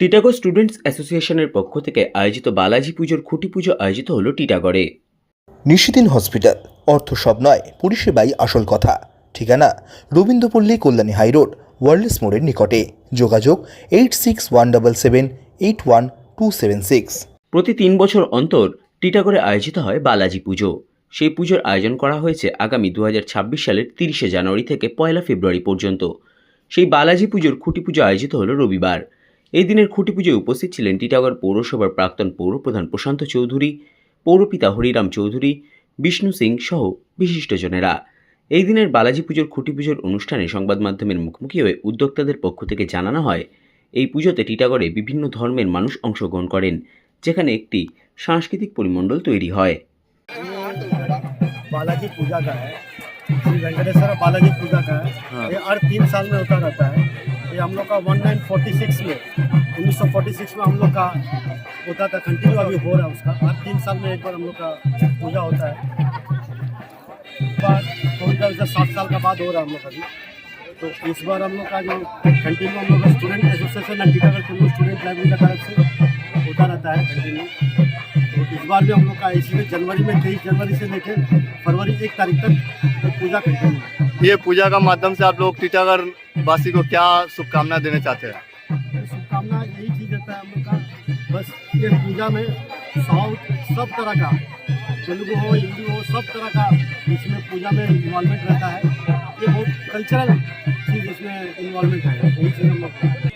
Titagarh students অ্যাসোসিয়েশনের পক্ষ থেকে আয়োজিত বালাজি পুজোর খুঁটি পুজো আয়োজিত হলো টিটাগড়ে। নিশিদিন হসপিটাল। অর্থ সব নয় পরিষেবাই আসল কথা। ঠিকানা রবীন্দ্রপল্লী কল্যাণী হাইরোড ওয়ার্ল্ডস মোড়ের নিকটে। যোগাযোগ eight six one double seven eight one two seven six. প্রতি তিন বছর অন্তর টিটাগড়ে আয়োজিত হয় বালাজি পুজো। সেই পুজোর আয়োজন করা হয়েছে আগামী দু হাজার ছাব্বিশ সালের তিরিশে জানুয়ারি থেকে পয়লা ফেব্রুয়ারি পর্যন্ত। সেই বালাজি পুজোর খুঁটি পুজো আয়োজিত হলো রবিবার। এই দিনের খুঁটি পুজোয় উপস্থিত ছিলেন টিটাগড় পৌরসভার প্রাক্তন পৌরপ্রধান প্রশান্ত চৌধুরী পৌরপিতা হরিরাম চৌধুরী বিষ্ণু সিং সহ বিশিষ্টজনেরা এই দিনের বালাজি পুজোর খুঁটি পুজোর অনুষ্ঠানে সংবাদ মাধ্যমের মুখোমুখি হয়ে উদ্যোক্তাদের পক্ষ থেকে জানানো হয় এই পুজোতে টিটাগড়ে বিভিন্ন ধর্মের মানুষ অংশগ্রহণ করেন যেখানে একটি সাংস্কৃতিক পরিমণ্ডল তৈরি হয় बालाजी पूजा का है श्री वेंकटेश्वर बालाजी पूजा का है ये हर तीन साल में होता रहता है ये हम लोग का 1946 में 1946 में हम लोग का होता था कंटिन्यू अभी हो रहा है उसका। हर तीन साल में एक बार हम लोग का पूजा होता है। सात साल का बाद हो रहा है हम लोग अभी तो इस बार हम लोग का जो कंटिन्यू हम लोग का student association and Tikagarh Kullu student library का तरफ़ से होता रहता है कंटिन्यू तो इस बार भी हम लोग का इसी जनवरी में तेईस जनवरी से लेकर फरवरी एक तारीख तक ये पूजा कंटिन्यू ये पूजा का माध्यम से आप लोग टीटागढ़ वासी को क्या शुभकामना देना चाहते हैं? शुभकामना यही चीज़ देता है हम लोग का बस ये पूजा में साउथ सब तरह का, तेलुगु हो, हिंदी हो, सब तरह का इसमें पूजा में इन्वॉल्वमेंट रहता है। ये बहुत कल्चरल चीज़ इसमें इन्वॉल्वमेंट है यही चीज़ हम लोग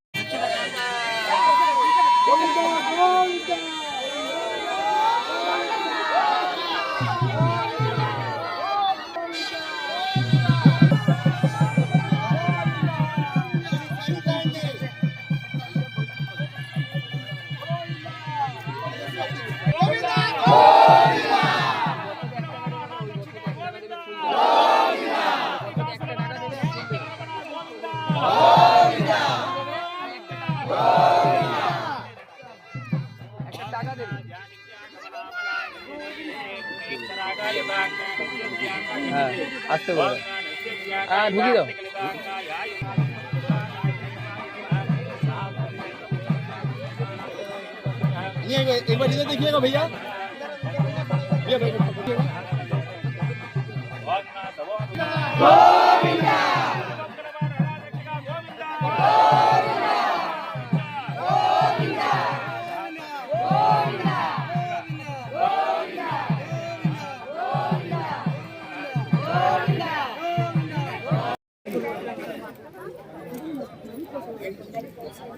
টাকা দেবে আসতে বলো হ্যাঁ ঢুকিয়ে দাও एक बार इधर देखिएगा भैया ये भैया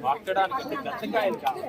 మార్చడానికి వచ్చే గచ్చకాయలు కావాలి